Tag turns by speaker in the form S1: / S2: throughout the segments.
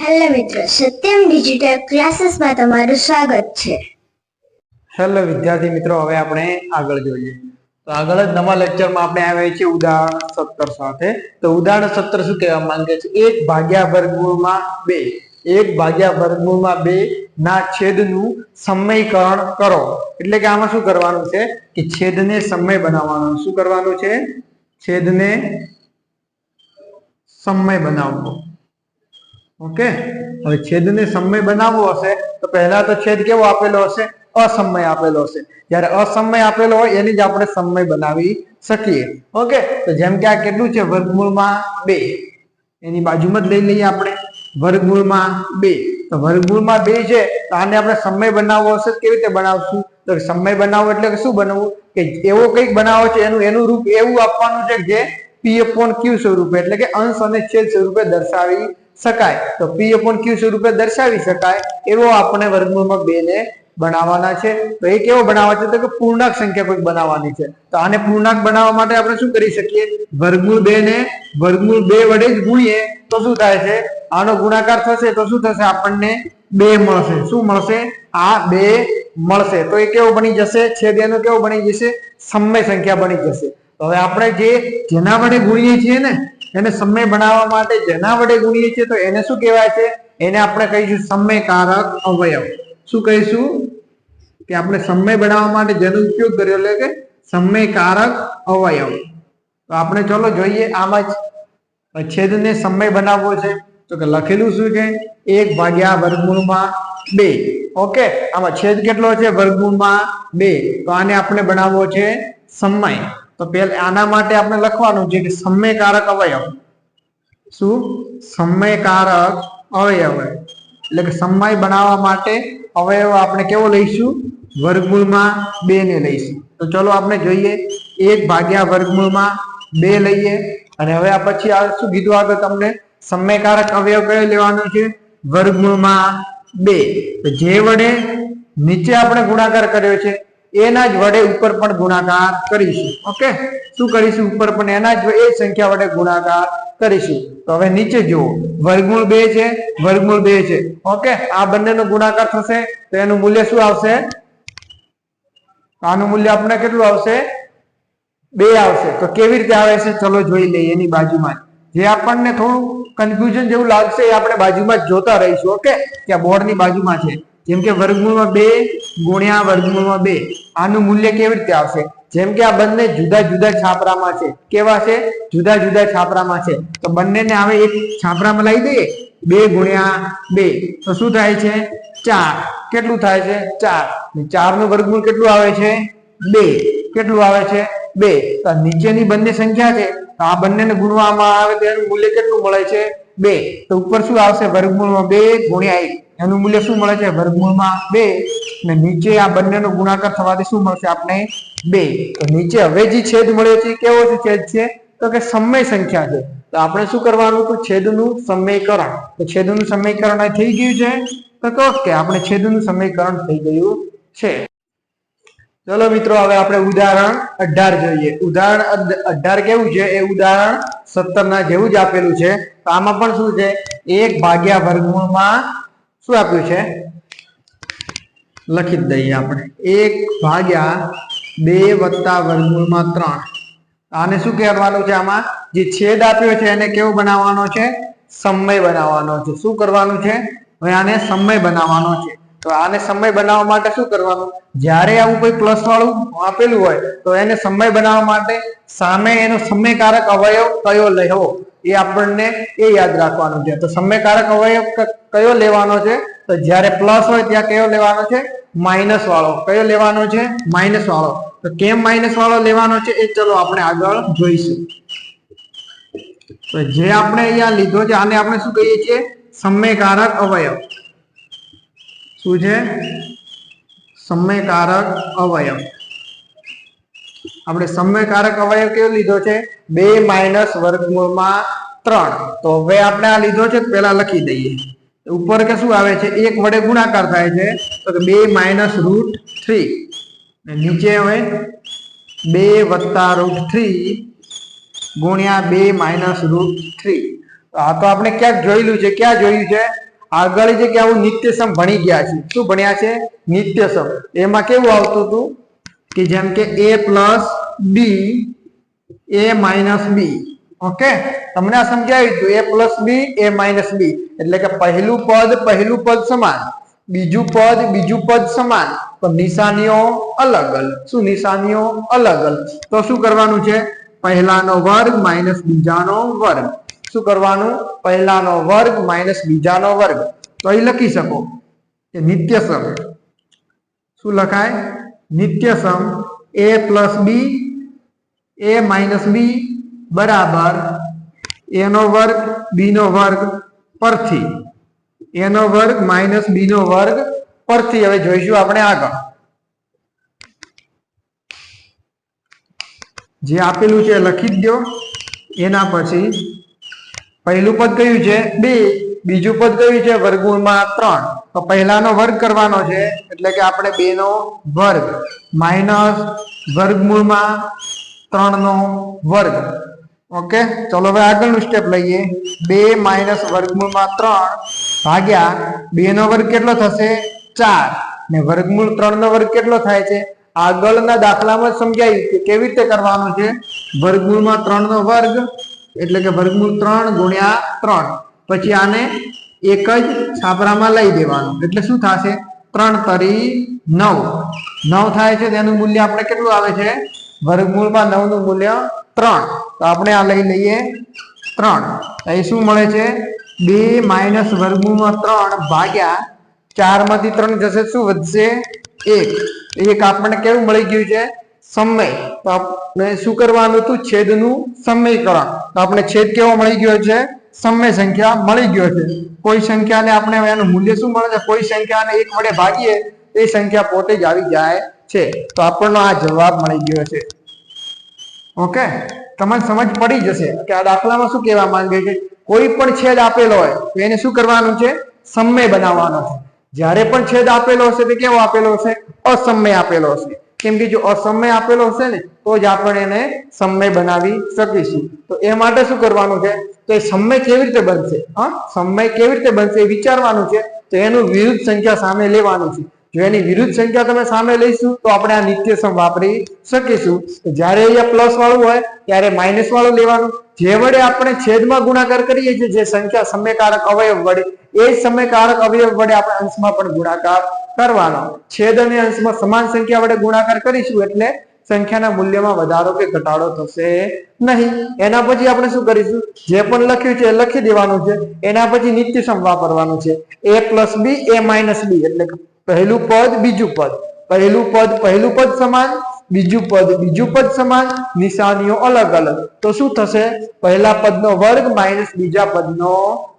S1: Hello મિત્રો, Satyam digital ક્લાસીસમાં તમારું સ્વાગત છે.
S2: હેલો વિદ્યાર્થી મિત્રો, હવે આપણે આગળ જોઈએ. તો આગળ જ નવા લેક્ચરમાં આપણે આવ્યા છીએ ઉદાહરણ સત્તર સાથે. તો ઉદાહરણ સત્તર શું કહેવા માંગે છે? એક ભાગ્યા વર્ગમૂળમાં બે. એક ભાગ્યા વર્ગમૂળમાં બે ના છેદનું સમયકરણ કરો. એટલે કે આમાં શું કરવાનું છે? કે છેદને સમય બનાવવાનો. શું કરવાનું છે? છેદને સમય બનાવવો. ઓકે? હવે છેદને સમય બનાવવો હશે, તો પહેલા તો છેદ કેવો આપેલો હશે? અસમય આપેલો હશે. જ્યારે અસમય આપેલો હોય, એની જ આપણે સમય બનાવી શકીએ. ઓકે? તો જેમ કે આ કેટલું છે? વર્ગમૂળમાં બે. એની બાજુમાં જ લઈ લઈએ આપણે. વર્ગમૂળમાં બે. તો વર્ગમૂળમાં બે છે, તો આને આપણે સમય બનાવવો હશે કેવી રીતે બનાવશું? તો સમય બનાવવો એટલે કે શું બનાવવું? કે એવો કંઈક બનાવો છે, એનું એનું રૂપ એવું આપવાનું છે જે પી અપોન ક્યુ સ્વરૂપે, એટલે કે અંશ અને છેદ સ્વરૂપે દર્શાવી શકાય. તો પી અપોન ક્યુ સ્વરૂપે દર્શાવી શકાય એવો આપણે વર્ગમૂળમાં બે ને બનાવવાના છે. તો એ કેવો બનાવવા છે તો કે પૂર્ણાંક સંખ્યા કોઈક બનાવવાની છે. તો આને પૂર્ણાંક બનાવવા માટે આપણે શું કરી શકીએ? વર્ગમૂળ બે ને વર્ગમૂળ બે વડે જ ગુણીએ તો શું થાય છે? આનો ગુણાકાર થશે તો શું થશે? આપણને બે મળશે. શું મળશે? આ બે મળશે. તો એ કેવો બની જશે? છેદ એનો કેવો બની જશે? સમય સંખ્યા બની જશે. તો હવે આપણે જે જેના વડે ગુણીએ છીએ ને એને સમય બનાવવા માટે જેના વડે ગુણીએ છીએ તો એને શું કહેવાય છે? એને આપણે કહીશું સમયકારક અવયવ. શું કહીશું? કે આપણે સમય બનાવવા માટે જેનો ઉપયોગ કર્યો એટલે કે સમયકારક અવયવ. તો આપણે ચલો જોઈએ આમાં જ છેદને સમય બનાવવો છે. તો કે લખેલું શું છે? એક ભાગ્યા વર્ગમૂળમાં બે. ઓકે, આમાં છેદ કેટલો છે? વર્ગમૂળમાં બે. તો આને આપણે બનાવવો છે સમય. તો પેલા આના માટે આપણે લખવાનું છે કે સમયકારક અવયવ. શું? સમયકારક અવયવ. એટલે કે સમય બનાવવા માટે અવયવ આપણે કેવો લઈશું? વર્ગમૂળમાં બે ને લઈશું. તો ચલો આપણે જોઈએ. એક ભાગ્યા વર્ગમૂળમાં બે લઈએ. અને હવે આ પછી શું કીધું આગળ તમને? સમયકારક અવયવ કયો લેવાનો છે? વર્ગમૂળમાં બે. જે વડે નીચે આપણે ગુણાકાર કર્યો છે એના જ વડે ઉપર પણ ગુણાકાર કરીશું. ઓકે શું કરીશું? ઉપર પણ એના જ એ સંખ્યા વડે ગુણાકાર કરીશું. તો હવે નીચે જુઓ. વર્ગમૂળ બે છે, વર્ગમૂળ બે છે. ઓકે આ બંનેનો ગુણાકાર થશે, તો એનું મૂલ્ય શું આવશે? આનું મૂલ્ય આપણે કેટલું આવશે? બે આવશે. તો કેવી રીતે આવે છે? ચલો જોઈ લઈએ એની બાજુમાં જે. આપણને થોડું કન્ફ્યુઝન જેવું લાગશે, એ આપણે બાજુમાં જોતા રહીશું. ઓકે કે બોર્ડ બોર્ડની બાજુમાં છે. જેમ કે વર્ગમૂળમાં બે ગુણ્યા વર્ગમૂળમાં બે. આનું મૂલ્ય કેવી રીતે આવશે? જેમ કે આ બંને જુદા જુદા છાપરામાં છે. કેવા છે? જુદા જુદા છાપરામાં છે. તો બંનેને હવે એક છાપરામાં લાવી દઈએ. બે ગુણ્યા બે. તો શું થાય છે? ચાર. કેટલું થાય છે? ચાર. ચારનું વર્ગમૂળ કેટલું આવે છે? બે. કેટલું આવે છે? બે. તો નીચેની બંને સંખ્યા છે. તો આ બંનેને ગુણવામાં આવે તેનું મૂલ્ય કેટલું મળે છે? બે. તો ઉપર શું આવશે? વર્ગમૂળમાં બે ગુણ્યા એક. એનું મૂલ્ય શું મળે છે? વર્ગમૂળમાં બે અને નીચે આ બંનેનો ગુણાકાર થવાથી શું મળશે? આપણે બે. તો નીચે હવે જે છેદ મળ્યો છે કેવો છે? છેદ છે? તો કે સમય સંખ્યા છે. તો આપણે શું કરવાનું? તો છેદનું સમયકરણ તો છેદનું સમયકરણ થઈ ગયું છે. તો કહો કે આપણે છેદનું સમયકરણ થઈ ગયું છે. ચલો મિત્રો, હવે આપણે ઉદાહરણ અઢાર જોઈએ. ઉદાહરણ અઢાર કેવું છે? એ ઉદાહરણ સત્તર ના જેવું જ આપેલું છે. તો આમાં પણ શું છે? એક ભાગ્યા વર્ગમૂળમાં શું આપ્યું છે? લખી દઈએ આપણે. એક ભાગ્યા બે વત્તા વર્ગમૂળમાં ત્રણ. આને શું કહેવાનું છે આમાં? જે છેદ આપ્યો છે એને કેવો બનાવવાનો છે? સમય બનાવવાનો છે. શું કરવાનું છે? આને સમય બનાવવાનો છે. તો આને સમય બનાવવા માટે શું કરવાનું? જ્યારે આવું કોઈ પ્લસ વાળું આપેલું હોય, તો એને સમય બનાવવા માટે સામે એનો સમયકારક અવયવ કયો લેવો? એ આપણને એ યાદ રાખવાનું છે. તો સમયકારક અવયવ કયો લેવાનો છે? તો જ્યારે પ્લસ હોય ત્યાં કયો લેવાનો છે? માઇનસ વાળો. કયો લેવાનો છે? માઇનસ વાળો. તો કેમ માઇનસ વાળો લેવાનો છે? એ ચલો આપણે આગળ જોઈશું. તો જે આપણે અહીંયા લીધો છે, આને આપણે શું કહીએ છીએ? સમયકારક અવયવ. શું છે? સમયકારક અવયવ. આપણે સમયકારક અવયવ કેવો લીધો છે? બે માઇનસ વર્ગમૂળમાં ત્રણ. તો હવે આપણે આ લીધો છે પેલા લખી દઈએ. ઉપર કે શું આવે છે? એક વડે ગુણાકાર થાય છે. તો બે માઇનસ રૂટ થ્રી. નીચે હવે બે વત્તા રૂટ થ્રી ગુણ્યા બે માઇનસ રૂટ થ્રી. આ તો આપણે ક્યાંક જોયેલું છે. ક્યાં જોયું છે? આગળ જે કે આવું નિત્યસમ ભણી ગયા છે. શું ભણ્યા છે? નિત્યસમ. એમાં કેવું આવતું હતું? કે જેમ કે a plus B A minus B okay તમને આ સમજાવ્યું હતું એ પ્લસ બી એ માઇનસ બી એટલે કે પહેલું પદ પહેલું પદ સમાન. બીજું પદ બીજું પદ સમાન. પણ નિશાનીઓ અલગ અલગ શું નિશાનીઓ? અલગ અલગ તો શું કરવાનું છે? પહેલાનો વર્ગ માઇનસ બીજાનો વર્ગ. શું કરવાનું? પહેલાનો વર્ગ માઇનસ બીજાનો વર્ગ. તો અહીં લખી શકો. કે નિત્યસમ શું લખાય? નિત્યસમ એ પ્લસ બી એ માઇનસ બી બરાબર એનો વર્ગ બીનો વર્ગ પરથી. એનો વર્ગ માઇનસ બીનો વર્ગ પરથી. હવે જોઈશું આપણે આગળ. જે આપેલું છે લખી દો એના પછી પહેલું પદ કયું છે? બે. બીજું પદ કયું છે? વર્ગમૂળમાં ત્રણ. તો પહેલાનો વર્ગ કરવાનો છે, એટલે કે આપણે બે નો વર્ગ. માઇનસ વર્ગમૂળમાં ત્રણ નો વર્ગ. ઓકે? ચલો હવે આગળનું સ્ટેપ લઈએ. બે માઇનસ વર્ગમૂળમાં ત્રણ ભાગ્યા બે નો વર્ગ કેટલો થશે? ચાર. ને વર્ગમૂળ ત્રણ નો વર્ગ કેટલો થાય છે? આગળના દાખલામાં સમજાયું કે કેવી રીતે કરવાનું છે? વર્ગમૂળમાં ત્રણ નો વર્ગ, એટલે કે વર્ગમૂળ ત્રણ ગુણ્યા ત્રણ. પછી આને એક જ છાપરામાં લઈ દેવાનું. એટલે શું થશે? ત્રણ તરી નવ. નવ થાય છે તેનું મૂલ્ય આપણે કેટલું આવે છે? વર્ગમૂળમાં નવનું મૂલ્ય ત્રણ. તો આપણે આ લઈ લઈએ ત્રણ. અહીં શું મળે છે? બે માઇનસ વર્ગમૂળમાં ત્રણ ભાગ્યા ચારમાંથી ત્રણ જશે શું વધશે? એક. એક આપણને કેવું મળી ગયું છે? સમય. તો આપણે શું કરવાનું હતું? છેદનું સમયકરણ. તો આપણે છેદ કેવો મળી ગયો છે? સમય સંખ્યા મળી ગયો છે. કોઈ સંખ્યાને આપણે એનું મૂલ્ય શું મળે છે? કોઈ સંખ્યાને એક વડે ભાગીએ, એ સંખ્યા પોતે જ આવી જાય છે. તો આપણનો આ જવાબ મળી ગયો છે. ઓકે? તમને સમજ પડી જશે કે આ દાખલામાં શું કહેવા માંગે છે? કોઈ પણ છેદ આપેલો હોય, તો એને શું કરવાનું છે? સમય બનાવવાનો છે. જ્યારે પણ છેદ આપેલો હશે, તે કેવો આપેલો હશે? અસમય આપેલો હશે. કેમ કે જો અસમય આપેલો હશે ને, તો જ આપણે એને સમય બનાવી શકીશું. તો એ માટે શું કરવાનું છે? તો એ સમય કેવી રીતે બનશે? હા, સમય કેવી રીતે બનશે વિચારવાનું છે. તો એનું વિરુદ્ધ સંખ્યા સામે લેવાનું છે. જો એની વિરુદ્ધ સંખ્યા તમે સામે લઈશું, તો આપણે આ નિત્ય સમ વાપરી શકીશું. જ્યારે અહીંયા પ્લસ વાળું હોય, ત્યારે માઇનસ વાળું લેવાનું. જે વડે આપણે છેદમાં ગુણાકાર કરીએ છીએ, જે સંખ્યા સમયકારક અવયવ વડે એ જ સમયકારક અવયવ વડે આપણે અંશમાં પણ ગુણાકાર કરવાનો. છેદ અને અંશમાં સમાન સંખ્યા વડે ગુણાકાર કરીશું એટલે સંખ્યાના મૂલ્યમાં વધારો કે ઘટાડો થશે નહીં. એના પછી આપણે શું કરીશું? જે પણ લખ્યું છે એ લખી દેવાનું છે. એના પછી નિત્ય સમ વાપરવાનું છે. એ પ્લસ બી, એ માઇનસ બી એટલે પહેલું પદ, બીજું પદ. પહેલું પદ પહેલું પદ સમાન, બીજું પદ બીજું પદ સમાન. નિશાનીઓ અલગ અલગ. તો શું થશે? પહેલા પદનો વર્ગ માઇનસ બીજા પદનો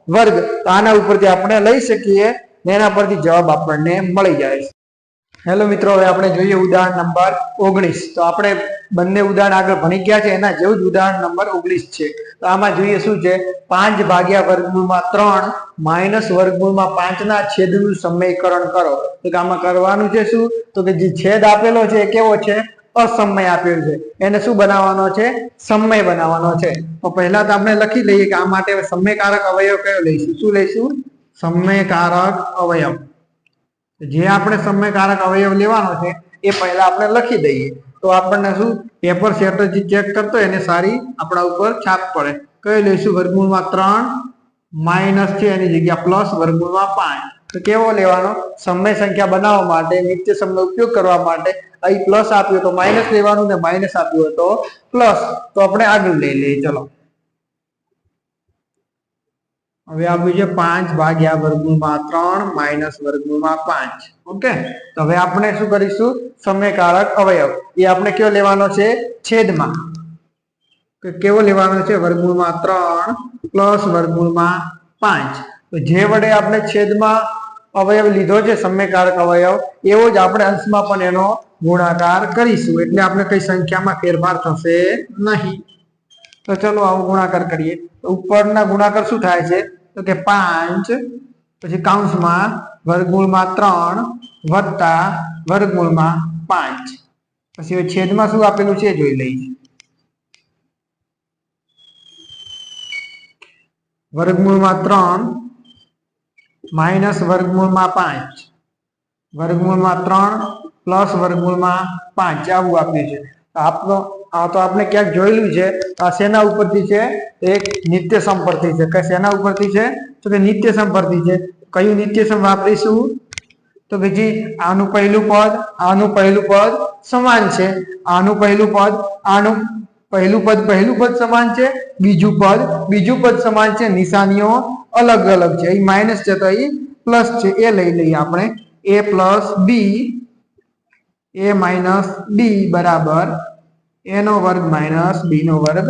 S2: વર્ગ. તો આના ઉપરથી આપણે લઈ શકીએ એના પરથી જવાબ આપણને મળી જાય છે. હેલો મિત્રો, હવે આપણે જોઈએ ઉદાહરણ નંબર ઓગણીસ. તો આપણે બંને ઉદાહરણ આગળ ભણી ગયા છે, એના જેવું જ ઉદાહરણ નંબર ઓગણીસ છે. તો આમાં જોઈએ શું છે? પાંચ ભાગ્યા વર્ગમૂળમાં ત્રણ, માઇનસ વર્ગમૂળમાં પાંચના છેદનું સમયકરણ કરો. તો આમાં કરવાનું છે શું? તો કે જે છેદ આપેલો છે એ કેવો છે? અસમય આપેલો છે. એને શું બનાવવાનો છે? સમય બનાવવાનો છે. તો પહેલા તો આપણે લખી લઈએ કે આ માટે સમયકારક અવયવ કયો લઈશું? શું લઈશું? સમયકારક અવયવ. જે આપણે સમયકારક અવયવ લેવાનો છે, એ પહેલા આપણે લખી દઈએ. તો આપણને શું? પેપર સેટર જે ચેક કરતો એને સારી આપણા ઉપર છાપ પડે. કયો લઈશું? વર્ગમૂળમાં ત્રણ માઇનસ છે, એની જગ્યા પ્લસ, વર્ગમૂળમાં પાંચ. તો કેવો લેવાનો? સમય સંખ્યા બનાવવા માટે, નિત્ય સમય ઉપયોગ કરવા માટે અહીં પ્લસ આપ્યું તો માઇનસ લેવાનું ને માઇનસ આપ્યું તો પ્લસ તો આપણે આગળ લઈ લઈએ, ચલો. હવે આપ્યું છે પાંચ ભાગ્યા વર્ગમૂળમાં ત્રણ માઇનસ વર્ગમૂળમાં પાંચ. ઓકે? તો હવે આપણે શું કરીશું? સમયકારક અવયવ. એ આપણે કયો લેવાનો છે? છેદમાં. કેવો લેવાનો છે? વર્ગમૂળમાં ત્રણ પ્લસ વર્ગમૂળમાં પાંચ. તો જે વડે આપણે છેદમાં અવયવ લીધો છે સમયકારક અવયવ, એવો જ આપણે અંશમાં પણ એનો ગુણાકાર કરીશું. એટલે આપણે કઈ સંખ્યામાં ફેરફાર થશે નહીં. તો ચલો આવો ગુણાકાર કરીએ. ઉપરના ગુણાકાર શું થાય છે? તો કે પાંચ, પછી કાઉન્સમાં વર્ગમૂળમાં ત્રણ, વત્તા વર્ગમૂળમાં પાંચ. પછી છેદમાં શું આપેલું છે? જોઈ લઈએ. વર્ગમૂળમાં ત્રણ માઇનસ વર્ગમૂળમાં પાંચ. વર્ગમૂળમાં ત્રણ પ્લસ વર્ગમૂળમાં પાંચ. આવું આપ્યું છે. આપનો આ તો આપણે ક્યાંક જોયેલું છે. આ શેના ઉપરથી છે? એક નિત્ય સમ છે. કે શેના ઉપરથી છે? તો કે નિત્ય સમ છે. કયું નિત્ય સમ વાપરીશું? તો કે આનું પહેલું પદ આનું પહેલું પદ સમાન છે. આનું પહેલું પદ આનું પહેલું પદ પહેલું પદ સમાન છે, બીજું પદ બીજું પદ સમાન છે, નિશાનીઓ અલગ અલગ છે. અહીં માઇનસ છે તો અહીં પ્લસ છે. એ લઈ લઈએ આપણે. એ પ્લસ બી એ માઇનસ બી બરાબર. એનો વર્ગ માઇનસ બી નો વર્ગ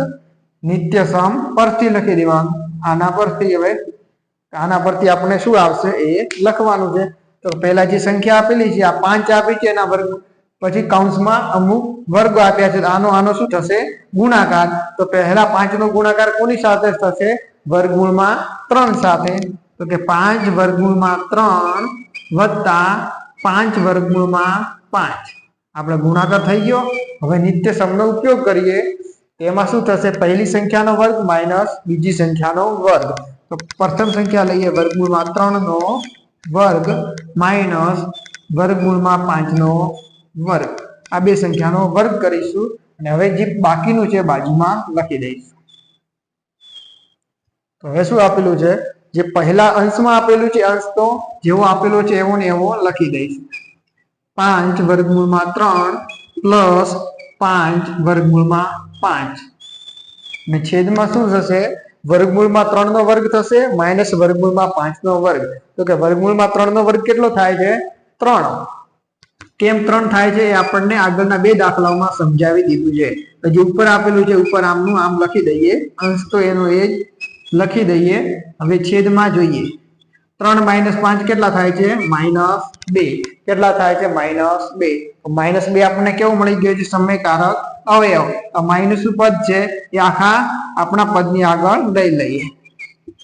S2: નિત્ય સમ પરથી લખી દેવાનું. આના પરથી હવે, આના પરથી આપણે શું આવશે? એ લખવાનું છે. તો પહેલા જે સંખ્યા આપેલી છે, આ પાંચ આપી છે એના વર્ગ પછી કૌંસમાં અમુક વર્ગો આપ્યા છે. આનો આનો શું થશે? ગુણાકાર. તો પહેલા પાંચ નો ગુણાકાર કોની સાથે થશે? વર્ગમૂળમાં ત્રણ સાથે. તો કે પાંચ વર્ગમૂળમાં ત્રણ વત્તા પાંચ વર્ગમૂળમાં પાંચ. આપણે ગુણાકાર થઈ ગયો. હવે નિત્ય સમનો ઉપયોગ કરીએ. એમાં શું થશે? પહેલી સંખ્યાનો વર્ગ માઇનસ બીજી સંખ્યાનો વર્ગ. તો પ્રથમ સંખ્યા લઈએ. વર્ગમૂળમાં ત્રણ નો વર્ગ માઇનસ વર્ગમૂળમાં પાંચ નો વર્ગ. આ બે સંખ્યાનો વર્ગ કરીશું અને હવે જે બાકીનું છે બાજુમાં લખી દઈશું. તો હવે શું આપેલું છે? જે પહેલા અંશમાં આપેલું છે અંશ, તો જેવો આપેલો છે એવો ને એવો લખી દઈશું. પાંચ વર્ગમૂળમાં ત્રણ પ્લસ પાંચ વર્ગમૂળમાં પાંચ. ને છેદમાં શું થશે? વર્ગમૂળમાં ત્રણ નો વર્ગ થશે, માઇનસ વર્ગમૂળમાં પાંચ નો વર્ગ. તો કે વર્ગમૂળમાં ત્રણ નો વર્ગ કેટલો થાય છે? ત્રણ. કેમ ત્રણ થાય છે એ આપણને આગળના બે દાખલાઓમાં સમજાવી દીધું છે. તો જે ઉપર આપેલું છે, ઉપર આમનું આમ લખી દઈએ. અંશ તો એનો એ લખી દઈએ. હવે છેદમાં જોઈએ. ત્રણ માઇનસ પાંચ કેટલા થાય છે? માઇનસ બે. કેટલા થાય છે? માઇનસ બે. માઇનસ બે આપણને કેવું મળી ગયું છે? સમયકારક અવયવ. માઇનસ પદ છે? એ આખા આપણા પદની આગળ લઈ લઈએ.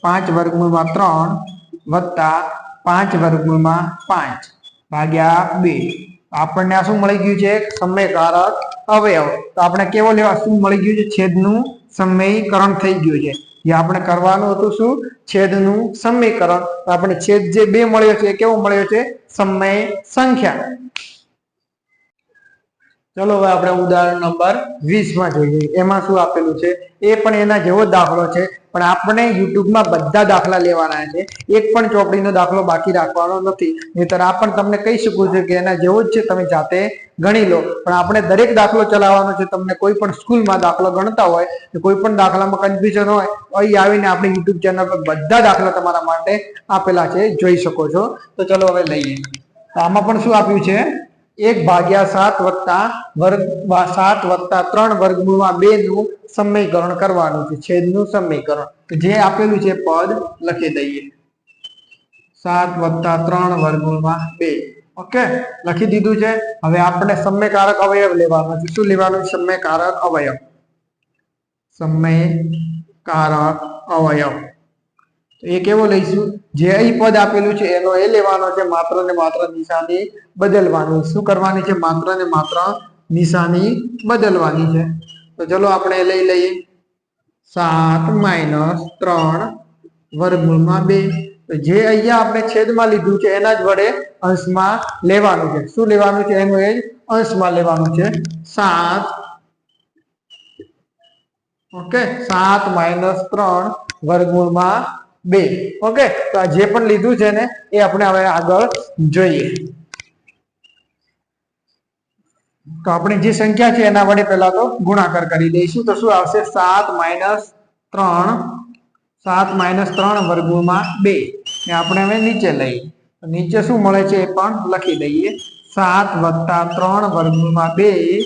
S2: પાંચ વર્ગમૂળમાં ત્રણ વત્તા પાંચ વર્ગમૂળમાં પાંચ ભાગ્યા બે. આપણને આ શું મળી ગયું છે? સમયકારક અવયવ. તો આપણે કેવો લેવા શું મળી ગયું છે? છેદનું સમયકરણ થઈ ગયું છે. જે આપણે કરવાનું હતું શું? છેદનું સમયકરણ આપણે છેદ જે બે મળ્યો છે એ કેવો મળ્યો છે? સમય સંખ્યા. ચલો હવે આપણે ઉદાહરણ નંબર 20 માં જોઈએ. એમાં શું આપેલું છે? એ પણ એના જેવો દાખલો છે, પણ આપણે યુટ્યુબમાં બધા દાખલા લેવાના છે. એક પણ ચોપડીનો દાખલો બાકી રાખવાનો નથી. નહીતર આ પણ તમને કહી શકું છું કે એના જેવો જ છે, તમે જાતે ગણી લો. પણ આપણે દરેક દાખલો ચલાવવાનો છે, તમને કોઈ પણ સ્કૂલમાં દાખલો ગણતા હોય, કે કોઈ પણ દાખલામાં કન્ફ્યુઝન હોય અહીં આવીને આપણે યુટ્યુબ ચેનલ પર બધા દાખલા તમારા માટે આપેલા છે, જોઈ શકો છો. તો ચલો હવે લઈએ. તો આમાં પણ શું આપ્યું છે? એક ભાગ્યા સાત વત્તા વર્ગ સાત વત્તા ત્રણ વર્ગમૂળમાં બે નું સમીકરણ કરવાનું છે, છેદનું સમીકરણ. તો જે આપેલું છે પદ, લખી દઈએ. સાત વત્તા ત્રણ વર્ગમૂળમાં બે. ઓકે લખી દીધું છે. હવે આપણે સમયકારક અવયવ લેવાનો છે. શું લેવાનું? સમયકારક અવયવ. સમયકારક અવયવ. એ કેવો લઈશું? જે અહીં પદ આપેલું છે, એનો એ લેવાનો છે, માત્ર ને માત્ર નિશાની બદલવાની. શું કરવાની છે? માત્ર ને માત્ર નિશાની બદલવાની છે. તો ચલો આપણે લઈ લઈએ. સાત માઇનસ ત્રણ વર્ગમૂળમાં બે. તો જે અહીંયા આપણે છેદમાં લીધું છે, એના જ વડે અંશમાં લેવાનું છે. શું લેવાનું છે? એનું એ અંશમાં લેવાનું છે. સાત. ઓકે, સાત માઇનસ ત્રણ વર્ગમૂળમાં બે. ઓકે તો આ જે પણ લીધું છે ને, એ આપણે હવે આગળ જોઈએ. તો આપણે જે સંખ્યા છે, એના વડે પહેલા તો ગુણાકાર કરી દઈશું. તો શું આવશે? સાત માઇનસ ત્રણ. સાત માઇનસ ત્રણ વર્ગમાં બે. ને આપણે હવે નીચે લઈએ નીચે શું મળે છે એ પણ લખી દઈએ. સાત વત્તા ત્રણ વર્ગમાં બે.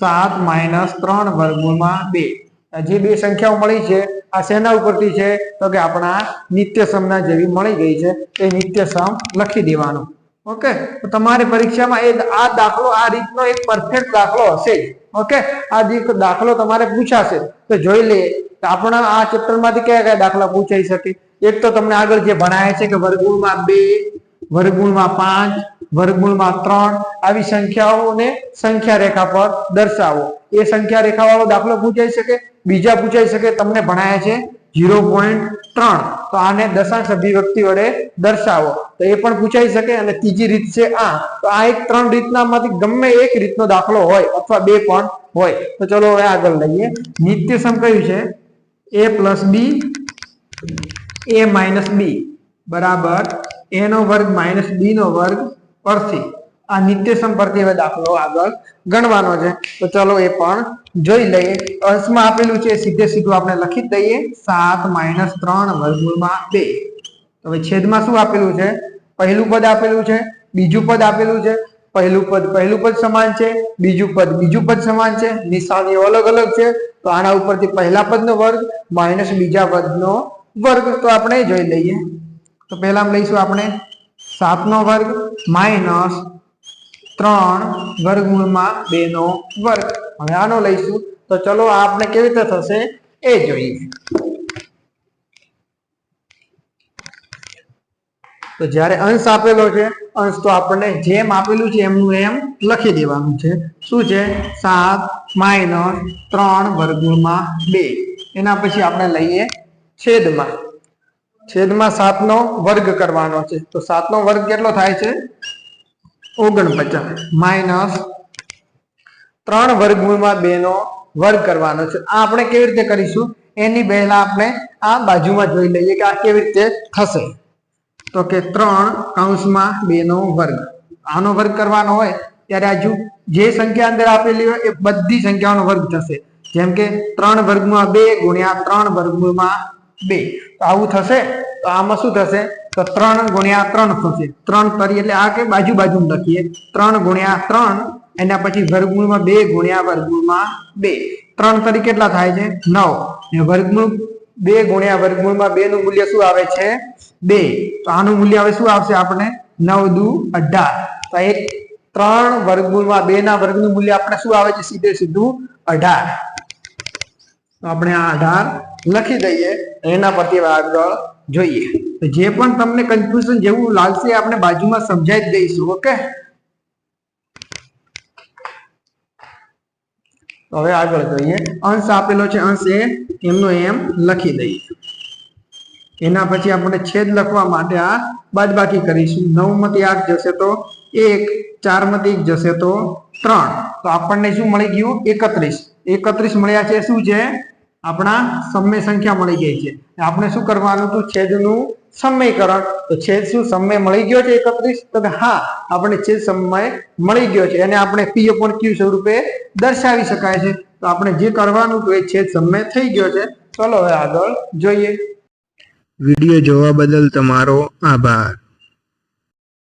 S2: સાત માઇનસ ત્રણ વર્ગોમાં બે. જે બે સંખ્યાઓ મળી છે, આ શેના ઉપરથી છે? તો કે આપણા નિત્ય સમના જેવી મળી ગઈ છે, એ નિત્ય સમ લખી દેવાનો. ઓકે? તો તમારે પરીક્ષામાં એ આ દાખલો, આ રીતનો એક પરફેક્ટ દાખલો હશે ઓકે? આ દાખલો તમારે પૂછાશે, તો જોઈ લે તો આપણા આ ચેપ્ટરમાંથી કયા કયા દાખલા પૂછાઈ શકે? એક તો તમને આગળ જે ભણાય છે કે વર્ગુણમાં બે, વર્ગુણમાં પાંચ વર્ગમૂળમાં ત્રણ, આવી સંખ્યાઓને સંખ્યા રેખા પર દર્શાવો. એ સંખ્યા રેખા વાળો દાખલો પૂછાઈ શકે? બીજા પૂછાઈ શકે, તમને ભણાયા છે જીરો પોઈન્ટ ત્રણ. તો આને દશાંશ અભિવ્યક્તિ વડે દર્શાવો. તો એ પણ પૂછાઈ શકે અને ત્રીજી રીત છે આ. તો આ એક ત્રણ રીતનામાંથી ગમે એક રીતનો દાખલો હોય અથવા બે પણ હોય. તો ચલો હવે આગળ લઈએ. નિત્ય સમ કયું છે? એ પ્લસ બી એ માઇનસ બી બરાબર. એનો વર્ગ માઇનસ બી નો વર્ગ પરથી. આ નિત્ય પરથી હવે દાખલો આગળ ગણવાનો છે. તો ચલો એ પણ જોઈ લઈએ. અંશમાં આપેલું છે, સીધે સીધું આપણે લખી દઈએ. સાત માઇનસ ત્રણ વર્ગમૂળમાં બે. હવે છેદમાં શું આપેલું છે? પહેલું પદ આપેલું છે, બીજું પદ આપેલું છે, પહેલું પદ પહેલું પદ સમાન છે, બીજું પદ બીજું પદ સમાન છે. નિશાનીઓ અલગ અલગ છે. તો આના ઉપરથી પહેલા પદનો વર્ગ માઇનસ બીજા પદનો વર્ગ. તો આપણે જોઈ લઈએ. તો પહેલા લઈશું આપણે સાતનો વર્ગ માઇનસ ત્રણ વર્ગમૂળમાં બે નો વર્ગ. હવે આનો લઈશું. તો ચલો આપણે કેવી રીતે થશે? એ જોઈએ. તો જ્યારે અંશ આપેલો છે, અંશ તો આપણને જેમ આપેલું છે એમનું એમ લખી દેવાનું છે. શું છે? સાત માઇનસ ત્રણ વર્ગમૂળમાં બે. એના પછી આપણે લઈએ છેદમાં. છેદમાં સાતનો વર્ગ કરવાનો છે. તો સાતનો વર્ગ કેટલો થાય છે? ઓગણપચાસ, માઇનસ ત્રણ વર્ગમૂળમાં બે નો વર્ગ કરવાનો છે. આ આપણે કેવી રીતે કરીશું? એની પહેલા આપણે આ બાજુમાં જોઈ લઈએ કે આ કેવી રીતે થશે. તો કે ત્રણ કૌંસમાં બે વર્ગ. આનો વર્ગ કરવાનો હોય ત્યારે આજુ જે સંખ્યા અંદર આપેલી હોય એ બધી સંખ્યાઓનો વર્ગ થશે. જેમ કે ત્રણ વર્ગમાં બે ગુણ્યા ત્રણ વર્ગમાં બે. તો આવું થશે, તો આમાં શું થશે? તો ત્રણ ગુણ્યા ત્રણ થશે. ત્રણ કરી એટલે આ કે બાજુ બાજુ લખીએ. ત્રણ ગુણ્યા ત્રણ, એના પછી વર્ગમૂળમાં બે ગુણ્યા વર્ગમૂળમાં બે. ત્રણ તરી કેટલા થાય છે? નવ. વર્ગમૂળ, બે ગુણ્યા વર્ગમૂળમાં બે નું મૂલ્ય શું આવે છે? બે. તો આનું મૂલ્ય હવે શું આવશે આપણે નવ દુ અઢાર. તો એક ત્રણ વર્ગમૂળમાં બે ના વર્ગનું મૂલ્ય આપણે શું આવે છે? સીધે સીધું અઢાર. તો આપણે આ આધાર લખી દઈએ. એના પરથી આગળ જોઈએ. જે પણ તમને કન્ફ્યુઝન જેવું લાગશે આપણે બાજુમાં સમજાવી જ દઈશું ઓકે હવે આગળ જોઈએ. અંશ આપેલો છે, અંશ એ, એમનો એમ લખી દઈએ. એના પછી આપણે છેદ લખવા માટે આ બાદબાકી કરીશું. નવમાંથી આઠ જશે તો એક ચારમાંથી એક જશે તો ત્રણ. તો આપણને શું મળી ગયું? એકત્રીસ. એકત્રીસ મળ્યા છે, શું છે? આપણા સમય સંખ્યા મળી ગઈ છે. આપણે શું કરવાનું હતું? છેદનું સમયકરણ. તો છેદ શું? સમય મળી ગયો છે એકત્રીસ? તો હા, આપણે છેદ સમય મળી ગયો છે. એને આપણે પી અપોન ક્યુ સ્વરૂપે દર્શાવી શકાય છે. તો આપણે જે કરવાનું હતું, એ છેદ સમય થઈ ગયો છે. ચલો હવે આગળ જોઈએ.
S3: વીડિયો જોવા બદલ તમારો આભાર.